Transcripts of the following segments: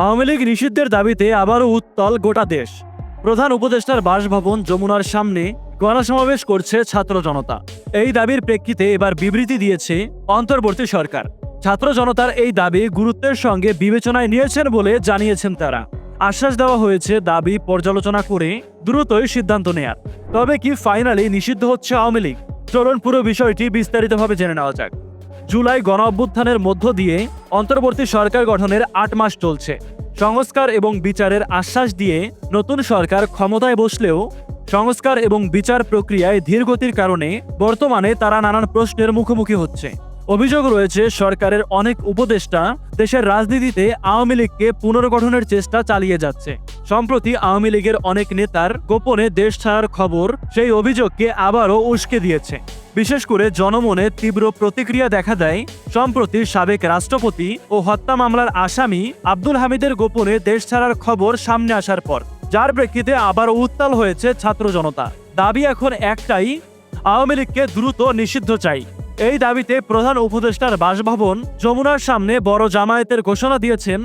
আওয়ামী লীগ নিষিদ্ধের দাবিতে আবারও উত্তল গোটা দেশ। প্রধান উপদেষ্টার বাসভবন যমুনার সামনে গণসমাবেশ করছে ছাত্র জনতা। এই দাবির প্রেক্ষিতে এবার বিবৃতি দিয়েছে অন্তর্বর্তী সরকার। ছাত্র জনতার এই দাবি গুরুত্বের সঙ্গে বিবেচনায় নিয়েছেন বলে জানিয়েছেন তারা। আশ্বাস দেওয়া হয়েছে দাবি পর্যালোচনা করে দ্রুতই সিদ্ধান্ত নেয়ার। তবে কি ফাইনালি নিষিদ্ধ হচ্ছে আওয়ামী লীগ? চলুন পুরো বিষয়টি বিস্তারিতভাবে জেনে নেওয়া যাক। জুলাই গণ অভ্যুত্থানের মধ্য দিয়ে অন্তর্বর্তী সরকার গঠনের আট মাস চলছে। সংস্কার এবং বিচারের আশ্বাস দিয়ে নতুন সরকার ক্ষমতায় বসলেও সংস্কার এবং বিচার প্রক্রিয়ায় ধীরগতির কারণে বর্তমানে তারা নানান প্রশ্নের মুখোমুখি হচ্ছে। অভিযোগ রয়েছে, সরকারের অনেক উপদেষ্টা দেশের রাজনীতিতে আওয়ামী লীগকে পুনর্গঠনের চেষ্টা চালিয়ে যাচ্ছে। সম্প্রতি আওয়ামী লীগের অনেক নেতার গোপনে দেশ ছাড়ার খবর, সেই অভিযোগকে আবারও উস্কে দিয়েছে। বিশেষ করে জনমনে তীব্র প্রতিক্রিয়া দেখা দেয় সম্প্রতি সাবেক রাষ্ট্রপতি ও হত্যা মামলার আসামি আব্দুল হামিদের গোপনে দেশ ছাড়ার খবর সামনে আসার পর, যার প্রেক্ষিতে আবারও উত্তাল হয়েছে ছাত্র জনতা। দাবি এখন একটাই, আওয়ামী লীগকে দ্রুত নিষিদ্ধ চাই। এই দাবিতে প্রধান উপদেষ্টার বাসভবন যমুনার সামনে বড় জামায়াতের ঘোষণা দিয়েছেন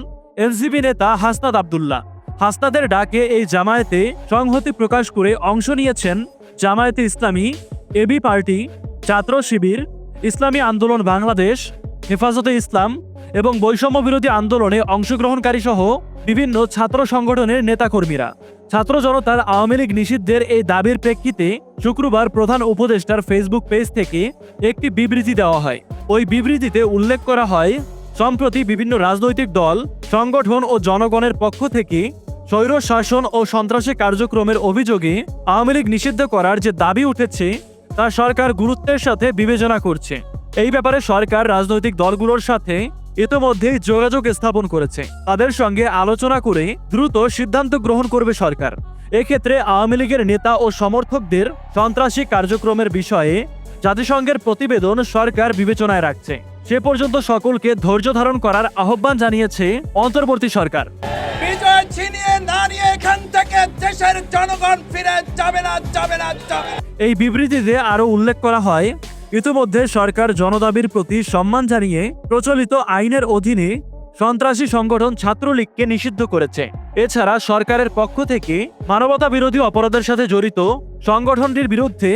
এনসিপি নেতা হাসনাদ আবদুল্লাহ। হাসনাদের ডাকে এই জামায়াতে সংহতি প্রকাশ করে অংশ নিয়েছেন জামায়াতে ইসলামী এবি পার্টি, ছাত্র শিবির, ইসলামী আন্দোলন বাংলাদেশ, হেফাজতে ইসলাম এবং বৈষম্য বিরোধী আন্দোলনে অংশগ্রহণকারী সহ বিভিন্ন ছাত্র সংগঠনের নেতাকর্মীরা। ছাত্র জনতার আওয়ামী লীগ নিষিদ্ধের এই দাবির প্রেক্ষিতে শুক্রবার প্রধান উপদেষ্টার ফেসবুক পেজ থেকে একটি বিবৃতি দেওয়া হয়। ওই বিবৃতিতে উল্লেখ করা হয়, সম্প্রতি বিভিন্ন রাজনৈতিক দল, সংগঠন ও জনগণের পক্ষ থেকে স্বৈর শাসন ও সন্ত্রাসী কার্যক্রমের অভিযোগে আওয়ামী লীগ নিষিদ্ধ করার যে দাবি উঠেছে, তা সরকার গুরুত্বের সাথে বিবেচনা করছে। এই ব্যাপারে সরকার রাজনৈতিক দলগুলোর সাথে ইতোমধ্যেই যোগাযোগ স্থাপন করেছে। তাদের সঙ্গে আলোচনা করে দ্রুত সিদ্ধান্ত গ্রহণ করবে সরকার। এক্ষেত্রে আওয়ামী লীগের নেতা ও সমর্থকদের সন্ত্রাসী কার্যক্রমের বিষয়ে জাতিসংঘের প্রতিবেদন সরকার বিবেচনায় রাখছে। সে পর্যন্ত সকলকে ধৈর্য ধারণ করার আহ্বান জানিয়েছে অন্তর্বর্তী সরকার। জনগণ ফিরে যাবে না যাবে না, যাবে এই বিবৃতিতে আরও উল্লেখ করা হয়, ইতিমধ্যে সরকার জনদাবির প্রতি সম্মান জানিয়ে প্রচলিত আইনের অধীনে সন্ত্রাসী সংগঠন ছাত্রলীগকে নিষিদ্ধ করেছে। এছাড়া সরকারের পক্ষ থেকে মানবতা বিরোধী অপরাধের সাথে জড়িত সংগঠনটির বিরুদ্ধে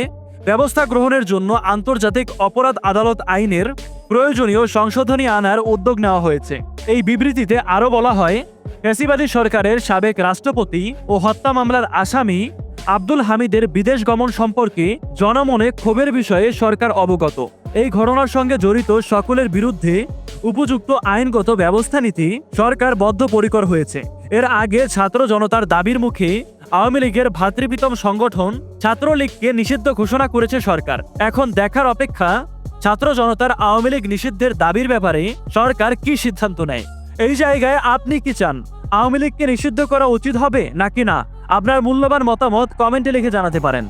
ব্যবস্থা গ্রহণের জন্য আন্তর্জাতিক অপরাধ আদালত আইনের প্রয়োজনীয় সংশোধনী আনার উদ্যোগ নেওয়া হয়েছে। এই বিবৃতিতে আরও বলা হয় ফ্যাসিবাদী সরকারের সাবেক রাষ্ট্রপতি ও হত্যা মামলার আসামি আব্দুল হামিদের বিদেশ গমন সম্পর্কে জনমনে ক্ষোভের বিষয়ে সরকার অবগত। এই ঘটনার সঙ্গে জড়িত সকলের বিরুদ্ধে উপযুক্ত আইনগত ব্যবস্থা নিতে সরকার বদ্ধপরিকর হয়েছে। এর আগে ছাত্র জনতার দাবির মুখে আওয়ামী লীগের ভাতৃপ্রীতম সংগঠন ছাত্রলীগকে নিষিদ্ধ ঘোষণা করেছে সরকার। এখন দেখার অপেক্ষা ছাত্র জনতার আওয়ামী লীগ নিষিদ্ধের দাবির ব্যাপারে সরকার কি সিদ্ধান্ত নেয়? এই জায়গায় আপনি কি চান? আওয়ামী লীগকে নিষিদ্ধ করা উচিত হবে নাকি না? আপনার মূল্যবান মতামত কমেন্টে লিখে জানাতে পারেন।